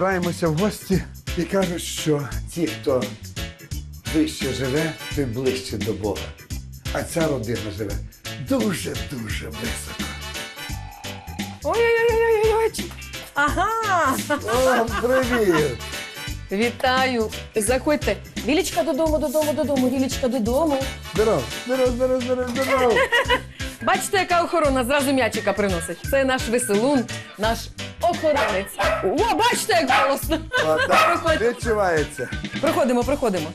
збираємося в гості і кажуть, що ті, хто вище живе, тим ближче до Бога. А ця родина живе дуже-дуже високо. Ой-ой-ой-ой-ой. Ага. О, привіт! Вітаю. Заходьте. Вілічка додому, додому, додому. Вілічка додому. Здоров, здоров, здоров, здоров, здоров. Бачите, яка охорона зразу м'ячика приносить. Це наш веселун, наш охоронець. О, бачите, як голосно. Відчувається. Проходимо, проходимо.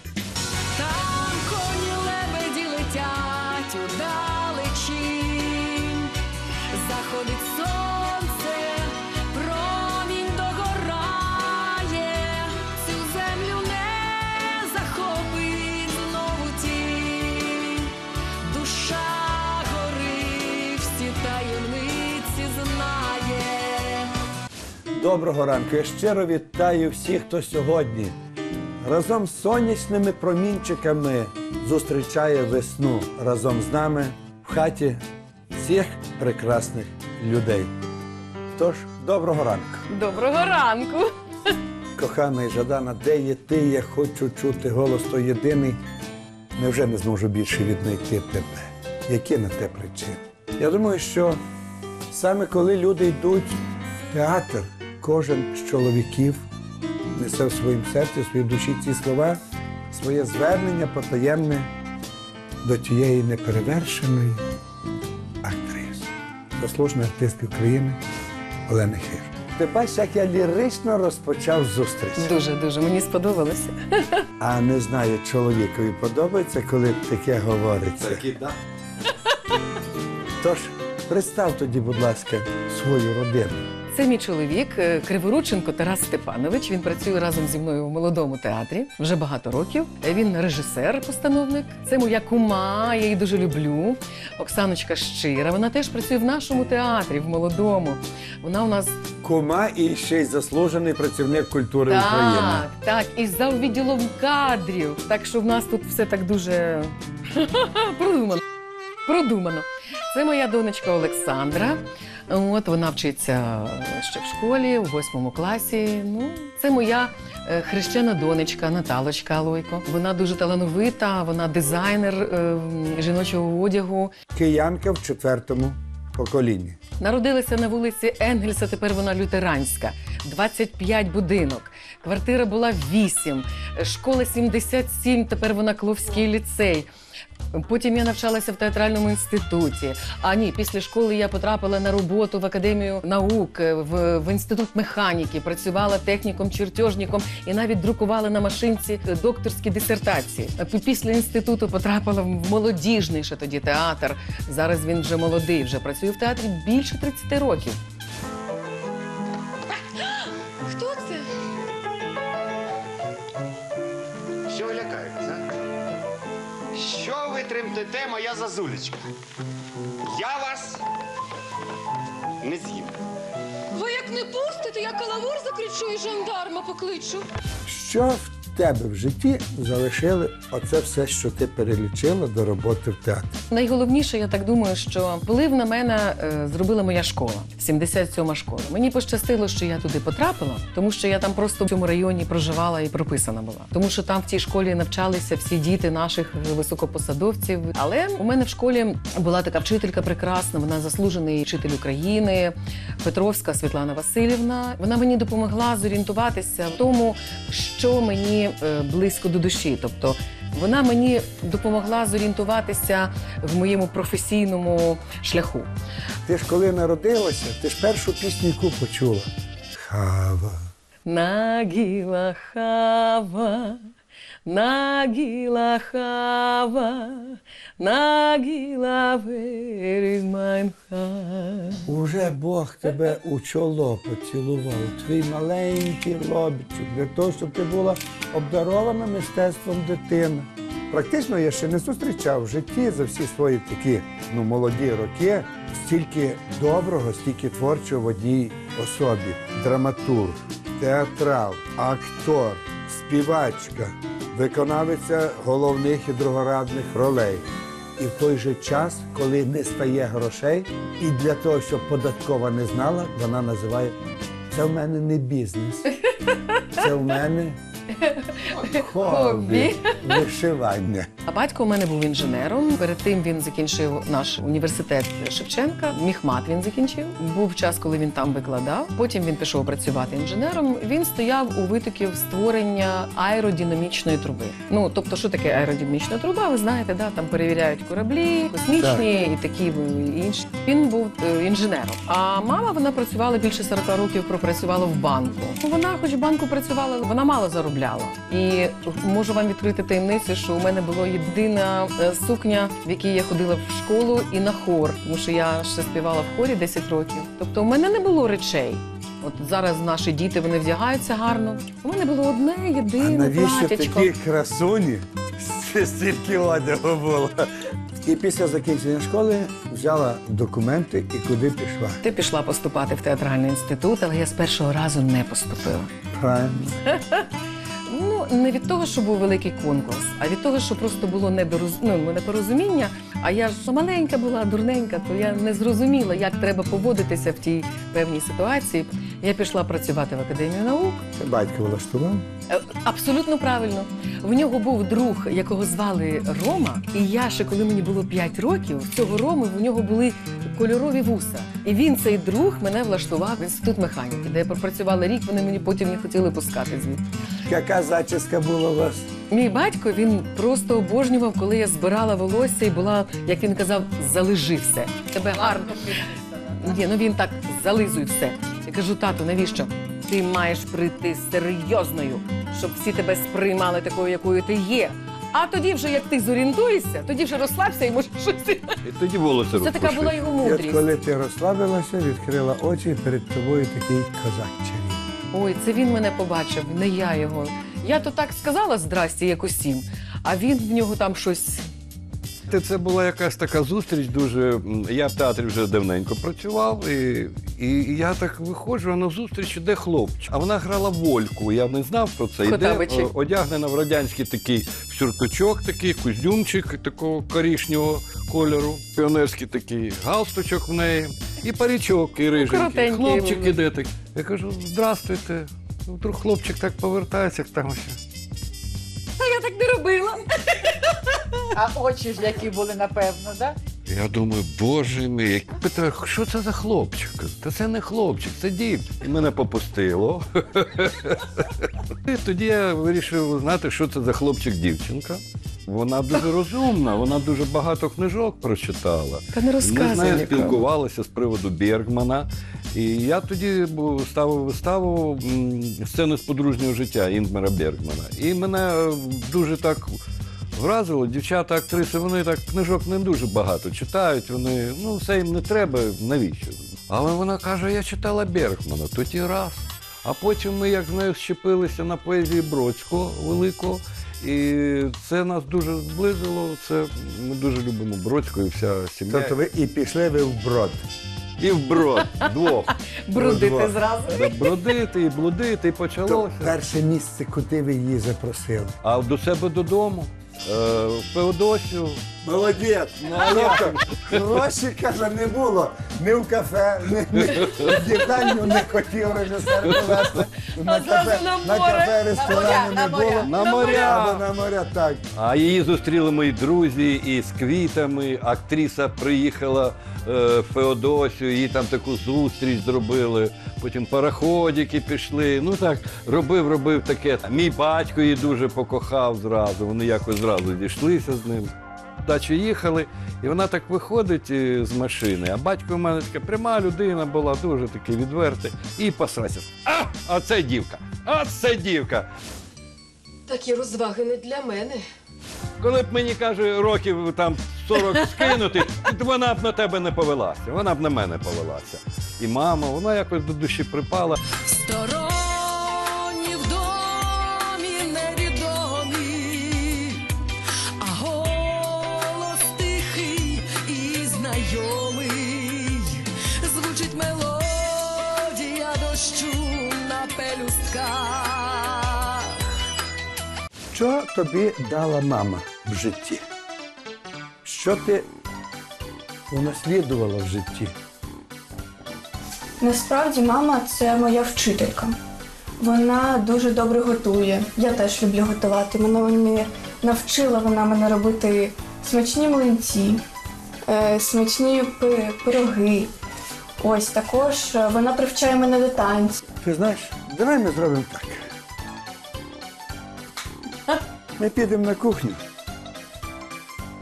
Доброго ранку. Я щиро вітаю всіх, хто сьогодні разом з сонячними промінчиками зустрічає весну разом з нами в хаті всіх прекрасних людей. Тож, доброго ранку. Доброго ранку. Кохана і Жадана, де є ти? Я хочу чути голос той єдиний. Невже не зможу більше віднайти тебе? Які на те причини? Я думаю, що саме коли люди йдуть в театр, кожен з чоловіків несе в своїм серці, в своїй душі ці слова, своє звернення потаємне до тієї неперевершеної актриси, заслуженої артистки України Олени Хир. Ти бачиш, як я лірично розпочав зустріч. Дуже, дуже. Мені сподобалося. А не знаю, чоловікові подобається, коли таке говориться. да. Тож, представ тоді, будь ласка, свою родину. Це мій чоловік е, Криворученко Тарас Степанович. Він працює разом зі мною в молодому театрі вже багато років. Він режисер, постановник. Це моя кума, я її дуже люблю. Оксаночка Щира. Вона теж працює в нашому театрі, в молодому. Вона у нас Кума і ще й заслужений працівник культури України. так, так, і за відділом кадрів. Так що в нас тут все так дуже продумано. Продумано. Це моя донечка Олександра. От вона вчиться ще в школі, у восьмому класі. Ну, це моя е, хрещена донечка Наталочка Алойко. Вона дуже талановита, вона дизайнер е, жіночого одягу. Киянка в четвертому поколінні. Народилася на вулиці Енгельса, тепер вона лютеранська. 25 будинок. Квартира була 8, школа 77, тепер вона Кловський ліцей. Потім я навчалася в театральному інституті. А ні, після школи я потрапила на роботу в академію наук, в, в інститут механіки, працювала техніком, чертежником і навіть друкувала на машинці докторські дисертації. Після інституту потрапила в молодіжний ще тоді театр. Зараз він вже молодий, вже працює в театрі більше 30 років. Тремтете, моя зазулечка? Я вас не з'їм. Ви як не пустите, я каламур закричу і жандарма покличу. Що в тебе в житті залишили оце все, що ти перелічила до роботи в театрі? Найголовніше, я так думаю, що вплив на мене е, зробила моя школа, 77 школа. Мені пощастило, що я туди потрапила, тому що я там просто в цьому районі проживала і прописана була. Тому що там в тій школі навчалися всі діти наших високопосадовців. Але у мене в школі була така вчителька прекрасна, вона заслужений вчитель України, Петровська Світлана Васильівна. Вона мені допомогла зорієнтуватися в тому, що мені е, близько до душі. Тобто вона мені допомогла зорієнтуватися в моєму професійному шляху. Ти ж коли народилася, ти ж першу пісню яку почула. Хава. Нагіла хава, хава, нагіла where is heart. Уже Бог тебе у чоло поцілував, твій маленький лобічок, для того, щоб ти була обдарована мистецтвом дитина. Практично я ще не зустрічав в житті за всі свої такі ну, молоді роки стільки доброго, стільки творчого в одній особі. Драматург, театрал, актор, співачка, виконавиця головних і другорадних ролей. І в той же час, коли не стає грошей, і для того, щоб податкова не знала, вона називає це в мене не бізнес. Це в мене Хобі. вишивання. А батько у мене був інженером. Перед тим він закінчив наш університет Шевченка. Міхмат він закінчив. Був час, коли він там викладав. Потім він пішов працювати інженером. Він стояв у витоків створення аеродинамічної труби. Ну тобто, що таке аеродинамічна труба? Ви знаєте, да там перевіряють кораблі, космічні і такі і інші. Він був е, інженером. А мама вона працювала більше 40 років. Пропрацювала в банку. Вона, хоч в банку працювала, вона мало заробляла. І можу вам відкрити таємницю, що у мене була єдина е, сукня, в якій я ходила в школу і на хор, тому що я ще співала в хорі 10 років. Тобто, у мене не було речей. От зараз наші діти вони вдягаються гарно. У мене було одне А єдине навіщо платячко. такі красуні? Стільки одягу було. І після закінчення школи взяла документи і куди пішла. Ти пішла поступати в театральний інститут, але я з першого разу не поступила. Правильно. Ну не від того, що був великий конкурс, а від того, що просто було недороз... ну, непорозуміння. А я ж маленька була, дурненька, то я не зрозуміла, як треба поводитися в тій певній ситуації. Я пішла працювати в академію наук. Це батько влаштував. Е, Абсолютно правильно. В нього був друг, якого звали Рома. І я ще коли мені було 5 років, цього Роми в нього були кольорові вуса. І він, цей друг, мене влаштував в інститут механіки, де я пропрацювала рік. Вони мені потім не хотіли пускати звідти. Яка зачіска була у вас? Мій батько він просто обожнював, коли я збирала волосся і була, як він казав, залежи все. Тебе гарно. Ні, ну він так зализуй все. Я кажу, тату, навіщо? Ти маєш прийти серйозною, щоб всі тебе сприймали такою, якою ти є. А тоді, вже як ти зорієнтуєшся, тоді вже розслабся і може щось. І тоді волосся Це така була його І от мудрість. коли ти розслабилася, відкрила очі, і перед тобою такий козак чарівний. Ой, це він мене побачив, не я його. Я то так сказала здрасті, як усім, а він в нього там щось. Те- Це була якась така зустріч. Дуже я в театрі вже давненько працював, і, і я так виходжу, а на зустріч іде хлопчик. А вона грала вольку. Я не знав про це. Іде одягнена в радянський такий сюртучок, такий кузюмчик такого корішнього кольору, піонерський такий галстучок в неї, і парічок, і риженький. Хлопчик був. іде так. Я кажу: здрастуйте. Вдруг хлопчик так повертається, там ось. Я так не робила. А очі ж які були, напевно, да? Я думаю, боже мій, питаю, що це за хлопчик? Та це не хлопчик, це дівчина. І мене попустило. І тоді я вирішив знати, що це за хлопчик-дівчинка. Вона дуже розумна, вона дуже багато книжок прочитала. Та не Ми з нею нікому. спілкувалися з приводу Бергмана. І я тоді ставив виставу сцени з подружнього життя Інгмара Бергмана. І мене е, дуже так вразило. Дівчата, актриси, вони так книжок не дуже багато читають. Вони ну все їм не треба, навіщо? Але вона каже: я читала Бергмана, тоді раз. А потім ми як з нею щепилися на поезії Бродського великого. І це нас дуже зблизило. Це ми дуже любимо Бродського і вся сім'я. Тобто ви і пішли ви в брод. І в брод двох. Брудити Два. зразу. Бродити і блудити, і То почалося. перше місце, куди ви її запросили. А до себе додому, Феодосію. Молодець! Ну. Тобто гроші, каже, не було. Ні в кафе, ні, ні в їдальню не хотів режисер повезти. На кафе, на кафе ресторані На не було. на моря. На моря, так. А її зустріли мої друзі із квітами. Актриса приїхала е, в Феодосію, їй там таку зустріч зробили. Потім пароходики пішли. Ну так, робив, робив таке. Мій батько її дуже покохав зразу. Вони якось зразу зійшлися з ним. Дачі їхали, і вона так виходить е, з машини. А батько у мене така пряма людина була, дуже такий відвертий. І посрався. А, а це дівка! А це дівка! Такі розваги не для мене. Коли б мені каже, років там 40 скинути, вона б на тебе не повелася. Вона б на мене повелася. І мама, вона якось до душі припала. Сторонні тобі дала мама в житті? Що ти унаслідувала в житті? Насправді мама це моя вчителька. Вона дуже добре готує. Я теж люблю готувати. Мене навчила вона мене робити смачні млинці, е, смачні пироги. Ось також е, вона привчає мене до танців. Ти знаєш, давай ми зробимо так. Ми підемо на кухню.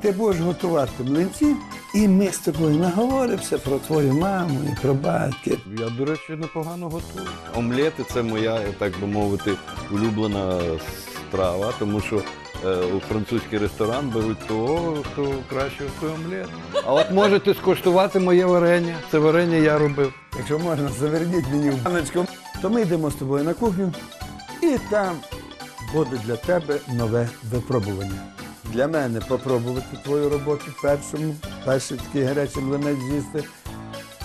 Ти будеш готувати млинці, і ми з тобою наговоримося про твою маму і про батьків. Я, до речі, непогано готую. Омлети це моя, так би мовити, улюблена страва, тому що е, у французький ресторан беруть того, хто краще готує омлет. А от можете скуштувати моє варення. Це варення я робив. Якщо можна, заверніть мені в баночку, то ми йдемо з тобою на кухню, і там буде для тебе нове випробування. Для мене попробувати твою роботу першому, перший такий гарячий млинець з'їсти,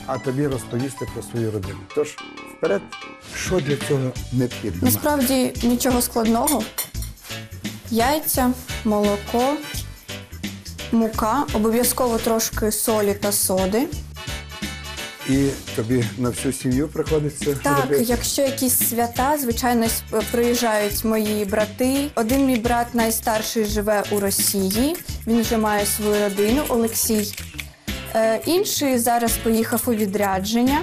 а тобі розповісти про свою родину. Тож, вперед, що для цього необхідно? Насправді нічого складного. Яйця, молоко, мука, обов'язково трошки солі та соди. І тобі на всю сім'ю приходиться Так, робити? якщо якісь свята, звичайно, приїжджають мої брати. Один мій брат найстарший живе у Росії. Він вже має свою родину, Олексій. Е, інший зараз поїхав у відрядження.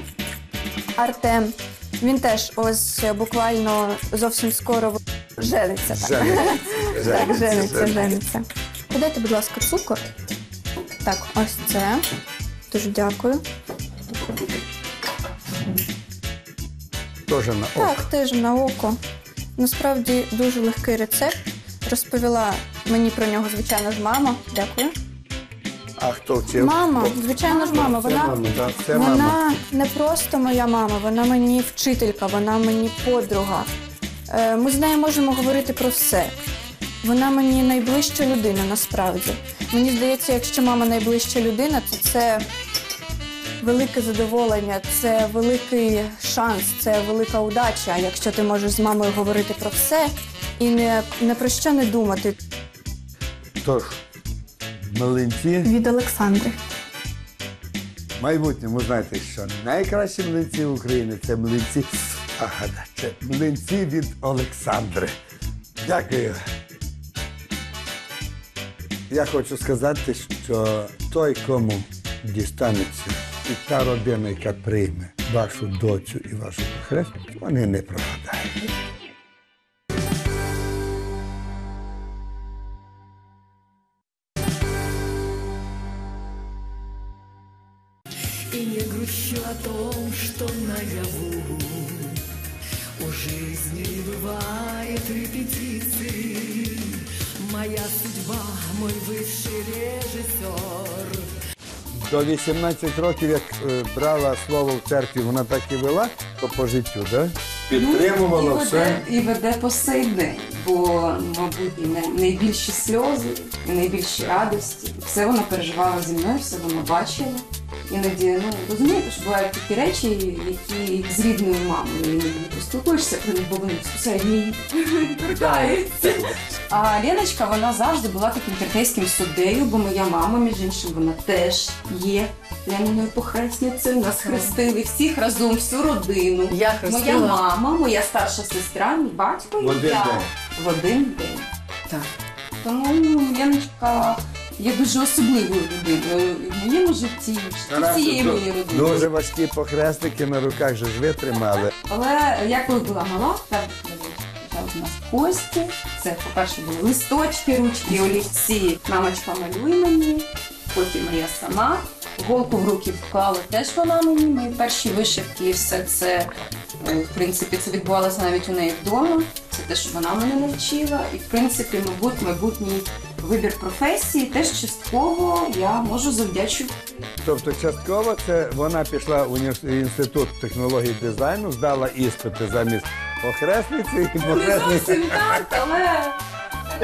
Артем. Він теж ось е, буквально зовсім скоро жениться. Так, Жениться. так жениться, жениться. Подайте, будь ласка, цукор. Так, ось це. Дуже дякую. Теж на око. Так, теж на око. Насправді дуже легкий рецепт. Розповіла мені про нього, звичайно ж, мама. Дякую. А хто вчив? Мама, звичайно ж, мама. Це Вона, мама, так, це вона не просто моя мама, вона мені вчителька, вона мені подруга. Е, Ми з нею можемо говорити про все. Вона мені найближча людина насправді. Мені здається, якщо мама найближча людина, то це велике задоволення, це великий шанс, це велика удача, якщо ти можеш з мамою говорити про все і не, не про що не думати. Тож, млинці Від Олександри. в майбутньому знаєте, що найкращі млинці України це млинці. Ага, да, це млинці від Олександри. Дякую. Я хочу сказати, що той, кому дістанеться, і та родина, яка прийме вашу доцю і вашу хрестницю, вони не прогадають. И не грущу о том, что наяву. У жизни не бывает репетиций Моя судьба, мой высший режиссер До 18 років, як е, брала слово в церкві, вона так і вела, то по життю, да? Підтримувала і все. веде, і веде по сей день, бо, мабуть, най- найбільші сльози, найбільші радості. Все вона переживала зі мною, все вона бачила. Іноді, ну розумієте, що бувають такі речі, які з рідною мамою них, бо вони безпосередньо її торкаються. А Леночка, вона завжди була таким терпейським суддею, бо моя мама, між іншим, вона теж є Лениною похресницею. Нас хрестили всіх разом, всю родину. Я Моя мама, моя старша сестра, мій батько В і один я день. в один день. Так. Тому Яночка є дуже особливою людиною в моєму житті, і всієї моєї родини. Дуже важкі похресники на руках же ж ви тримали. Але я коли була мала, там у нас гості. Це, по-перше, були листочки, ручки, олівці. Мамочка малює мені, потім я сама. Голку в руки вклала теж вона мені. Мої перші вишивки, і все це, е, в принципі, це відбувалося навіть у неї вдома. Це те, що вона мене навчила. І, в принципі, мабуть, майбутній вибір професії теж частково я можу завдячувати Тобто частково це вона пішла в уні- інститут технологій дизайну, здала іспити замість похресниці і Не похресниці. зовсім так, але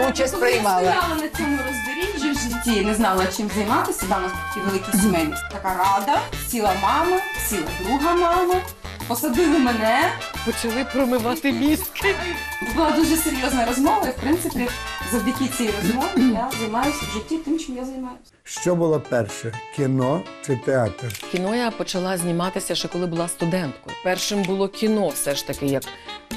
Участь коли я стояла на цьому роздоріжжі в житті, не знала, чим займатися. Да, у нас такі великі сімейні. Така рада, сіла мама, сіла друга мама, посадили мене. Почали промивати мізки. Була дуже серйозна розмова, і в принципі завдяки цій розмові я займаюся в житті тим, чим я займаюся. Що було перше? Кіно чи театр? Кіно я почала зніматися ще коли була студенткою. Першим було кіно, все ж таки, як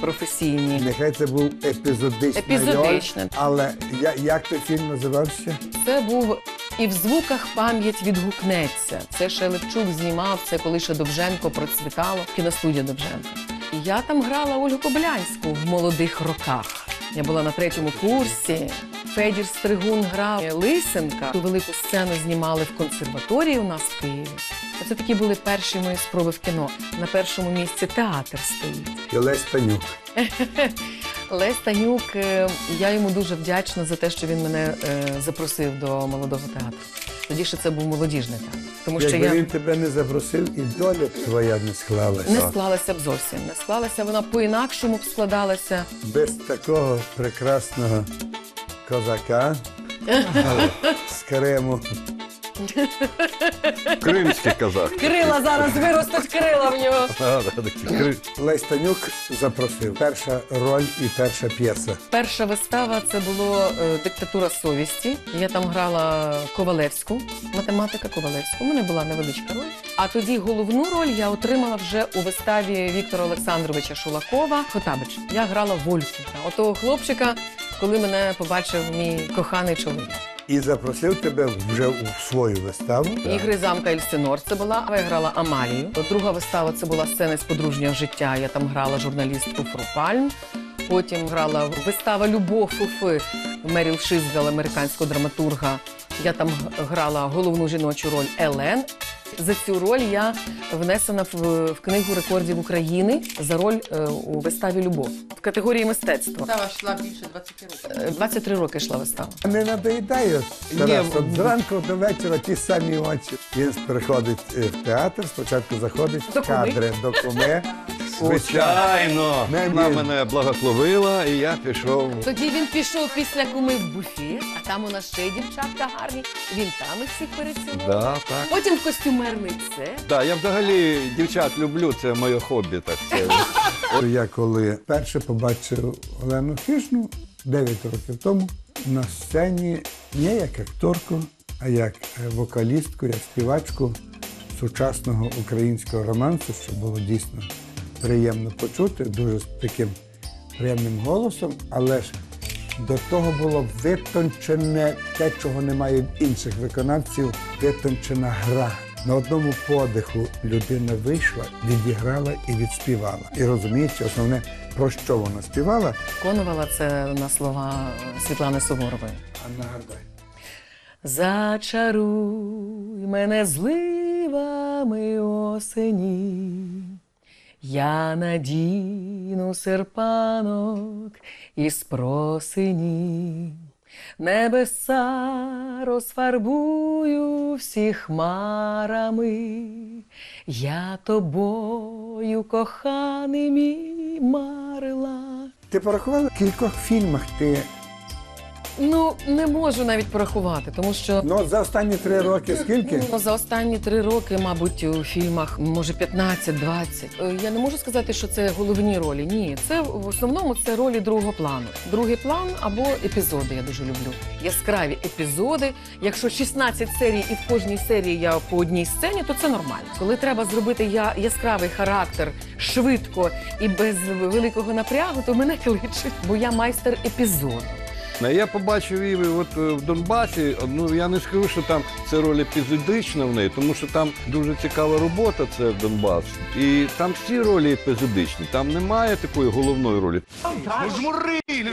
професійні. Нехай це був епізодичний Епізодичне. роль, але я, як той фільм називався? Це був і в звуках пам'ять відгукнеться. Це ще Левчук знімав, це коли ще Довженко процвітало, кіностудія Довженко. І я там грала Ольгу Коблянську в молодих роках. Я була на третьому курсі. Федір Стригун грав Лисенка. Ту велику сцену знімали в консерваторії у нас в Києві. Оце такі були перші мої спроби в кіно. На першому місці театр стоїть. І Лесь Танюк. Лесь Танюк, е, я йому дуже вдячна за те, що він мене е, запросив до молодого театру. Тоді ще це був молодіжний театр. Тому що Якби я він тебе не запросив, і доля твоя не склалася. не склалася б зовсім. Не склалася, вона по-інакшому б складалася. Без такого прекрасного козака з Криму. Кримський казах. Крила зараз виростуть крила в нього. А, да, такий кри- Лесь Танюк запросив. Перша роль і перша п'єса. Перша вистава це було е, диктатура совісті. Я там грала Ковалевську, математика Ковалевську. У мене була невеличка роль. А тоді головну роль я отримала вже у виставі Віктора Олександровича Шулакова Хотабич. Я грала Вольку. Отого хлопчика, коли мене побачив мій коханий чоловік. І запросив тебе вже у свою виставу. Ігри замка Ельсинор це була. Я грала Амалію. Друга вистава це була сцена з подружнього життя. Я там грала журналістку Фрупальм. Потім грала вистава Любов Фуфи Меріл Шизгал, американського драматурга. Я там грала головну жіночу роль Елен. За цю роль я внесена в, в книгу рекордів України за роль е, у виставі Любов в категорії мистецтво. Вистава йшла більше 20 років. Е, 23 роки йшла вистава. Не надоїдає Тарас. Ні, От зранку до вечора ті самі очі. Він приходить е, в театр, спочатку заходить в кадри до куми. Звичайно, Не, вона мене благословила, і я пішов. Тоді він пішов після куми в буфет, а там у нас ще дівчатка гарні. Він там їх всіх перецілував. Да, так. Потім костюмерний це. Да, я взагалі дівчат люблю, це моє хобі. Так це. Я коли перше побачив Олену Хижну 9 років тому на сцені не як акторку, а як е, вокалістку, як співачку сучасного українського романсу, що було дійсно приємно почути, дуже з таким приємним голосом, але ж до того було витончене те, чого немає в інших виконавців, витончена гра. На одному подиху людина вийшла, відіграла і відспівала. І розуміючи, основне, про що вона співала, Виконувала це на слова Світлани Суворової. а нагадай. Зачаруй мене зливами осені, я надіну серпанок із просині, небеса розфарбую всі хмарами, я тобою, коханий мій, марила. Ти порахувала в кількох фільмах ти Ну, не можу навіть порахувати, тому що ну за останні три роки скільки? Ну, за останні три роки, мабуть, у фільмах може 15-20. Е, Я не можу сказати, що це головні ролі. Ні, це в основному це ролі другого плану. Другий план або епізоди. Я дуже люблю. Яскраві епізоди. Якщо 16 серій і в кожній серії я по одній сцені, то це нормально. Коли треба зробити я яскравий характер швидко і без великого напрягу, то мене кличуть, бо я майстер епізоду. Я побачив її от е, в Донбасі. Ну я не скажу, що там це роль епізодична в неї, тому що там дуже цікава робота. Це Донбас, і там всі ролі епізодичні. Там немає такої головної ролі.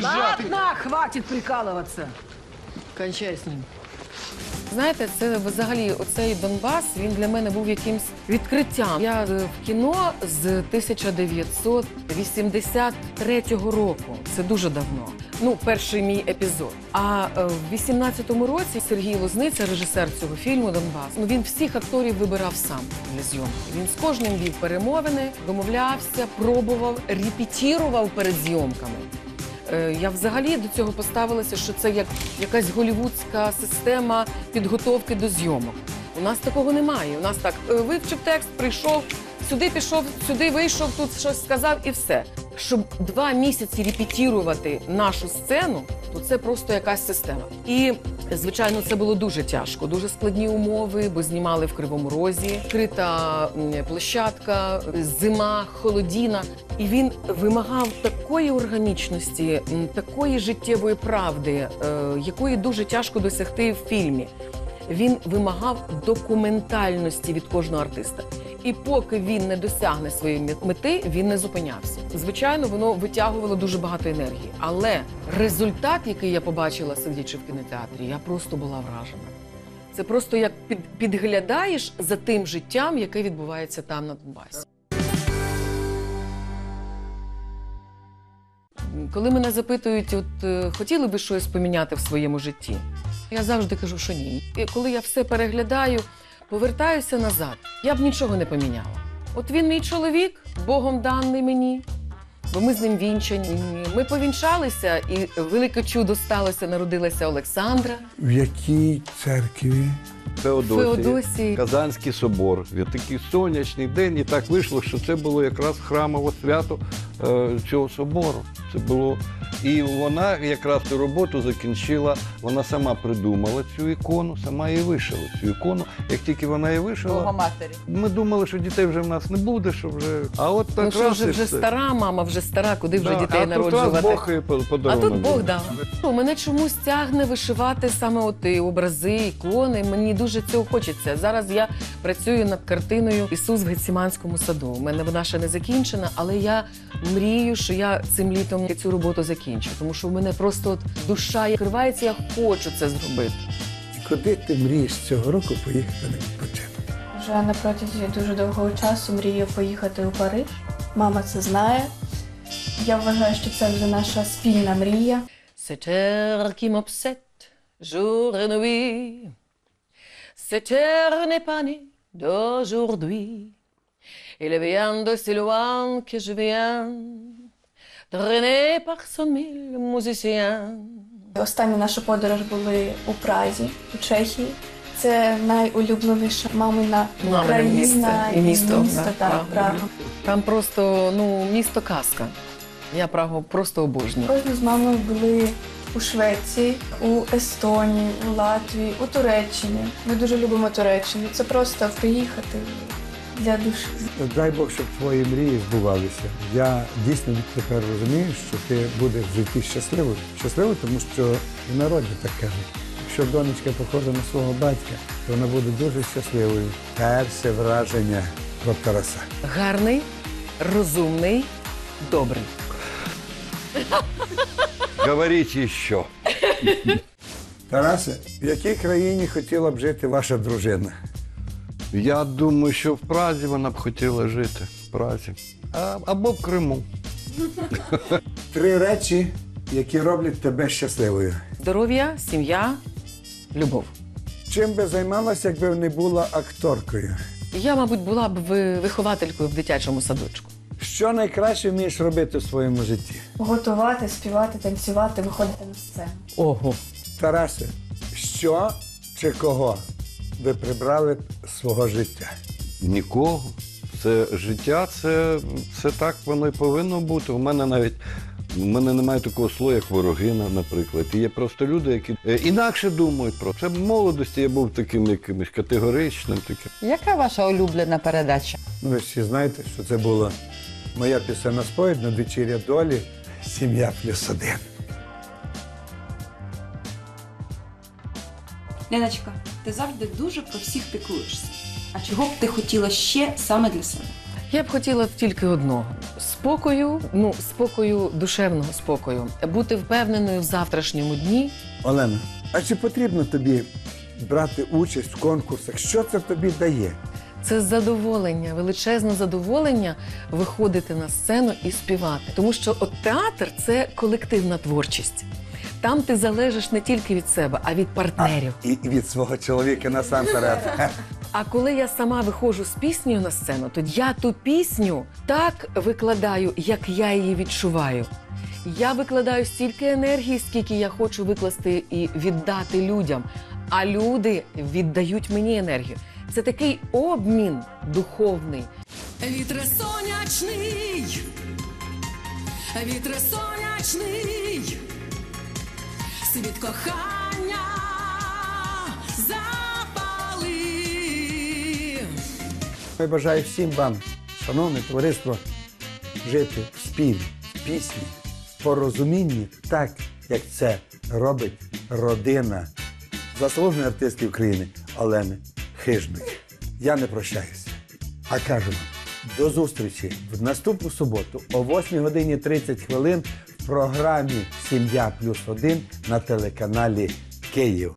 Ладно, хватит прикалываться. Кончай с ним. Знаєте, це взагалі оцей Донбас він для мене був якимсь відкриттям. Я е, в кіно з 1983 року. Це дуже давно. Ну, перший мій епізод. А е, в 18-му році Сергій Лозниця, режисер цього фільму Донбас. Ну він всіх акторів вибирав сам для зйомки. Він з кожним вів перемовини, домовлявся, пробував, репетірував перед зйомками. Е, Я взагалі до цього поставилася, що це як якась голівудська система підготовки до зйомок. У нас такого немає. У нас так е, вивчив текст, прийшов, сюди пішов, сюди вийшов, тут щось сказав і все. Щоб два місяці репетірувати нашу сцену, то це просто якась система. І звичайно, це було дуже тяжко, дуже складні умови, бо знімали в Кривому Розі, крита площадка, зима, холодіна. І він вимагав такої органічності, такої життєвої правди, е, якої дуже тяжко досягти в фільмі. Він вимагав документальності від кожного артиста. І поки він не досягне своєї мети, він не зупинявся. Звичайно, воно витягувало дуже багато енергії. Але результат, який я побачила, сидячи в кінотеатрі, я просто була вражена. Це просто як під, підглядаєш за тим життям, яке відбувається там на Донбасі. Коли мене запитують, от е, хотіли би щось поміняти в своєму житті, я завжди кажу, що ні. І коли я все переглядаю, повертаюся назад, я б нічого не поміняла. От він мій чоловік, Богом даний мені, бо ми з ним вінчані. Ми повінчалися, і велике чудо сталося, народилася Олександра. В якій церкві? Феодосії, Феодосії. Казанський собор. Такий сонячний день, і так вийшло, що це було якраз храмове свято е, цього собору. Це було. І вона якраз цю роботу закінчила, вона сама придумала цю ікону, сама її вишила. Цю ікону. Як тільки вона її вишила, ми думали, що дітей вже в нас не буде, що вже. А от так Ну що раз вже, і вже все. стара мама, вже стара, куди вже Да, дітей а тут раз. Бог і по- А подарунок тут Бог був. дав. Мене чомусь тягне вишивати саме от і образи, ікони. Мені дуже цього хочеться. Зараз я працюю над картиною Ісус в Геціманському саду. У мене вона ще не закінчена, але я мрію, що я цим літом цю роботу закінчу. Тому що в мене просто от душа відкривається, я хочу це зробити. Куди ти мрієш цього року поїхати на відпочинок? Вже на протязі дуже довгого часу мрію поїхати у Париж. Мама це знає. Я вважаю, що це вже наша спільна мрія. Heure qui m'obsède, jour et nuit. Cette heure n'est pas née d'aujourd'hui. Il vient de si loin que je viens, cent mille musiciens. Остання наша подорож були у Празі, у Чехії. Це найулюбленіша мамина Мамине місце і місто, місто да, так, Прага. Там просто ну, місто казка. Я Прагу просто обожнюю. Кожні з мамою були у Швеції, у Естонії, у Латвії, у Туреччині. Ми дуже любимо Туреччину. Це просто приїхати для душі. Дай Бог, щоб твої мрії збувалися. Я дійсно відтепер розумію, що ти будеш в житті щасливою. Щасливою, тому що і народі так кажуть. Якщо донечка похожа на свого батька, то вона буде дуже щасливою. Перше враження про Тараса. Гарний, розумний, добрий. Говоріть що. Тарасе, в якій країні хотіла б жити ваша дружина? Я думаю, що в Празі вона б хотіла жити. В Празі. А, або в Криму. Три речі, які роблять тебе щасливою. Здоров'я, сім'я, любов. Чим би займалася, якби не була акторкою? Я, мабуть, була б ви- вихователькою в дитячому садочку. Що найкраще вмієш робити в своєму житті? Готувати, співати, танцювати, виходити на сцену. Ого. Тарасе, що чи кого ви прибрали б з свого життя? Нікого. Це життя, це, це так воно і повинно бути. У мене навіть у мене немає такого слова, як вороги, на- наприклад. І є просто люди, які е, інакше думають про це. В молодості я був таким якимось категоричним. Таким. Яка ваша улюблена передача? Ну, ви ж всі знаєте, що це була моя пісенна сповідь надвечір'я долі Сім'я плюс один. Леночка, ти завжди дуже про всіх піклуєшся. А чого б ти хотіла ще саме для себе? Я б хотіла тільки одного: спокою, ну спокою, душевного спокою, бути впевненою в завтрашньому дні. Олена, а чи потрібно тобі брати участь в конкурсах? Що це тобі дає? Це задоволення, величезне задоволення виходити на сцену і співати. Тому що от театр це колективна творчість. Там ти залежиш не тільки від себе, а від партнерів. І від свого чоловіка насамперед. А коли я сама виходжу з піснею на сцену, то я ту пісню так викладаю, як я її відчуваю. Я викладаю стільки енергії, скільки я хочу викласти і віддати людям. А люди віддають мені енергію. Це такий обмін духовний. Вітре сонячний, вітре сонячний, світ кохання запалив. Я бажаю всім вам, шановне товариство, жити в співі, в пісні, в порозумінні, так, як це робить родина заслуженої артистки України Олени Хижної. Я не прощаюся, а кажу вам до зустрічі в наступну суботу о 8 годині 30 хвилин в програмі Сім'я плюс один на телеканалі Київ.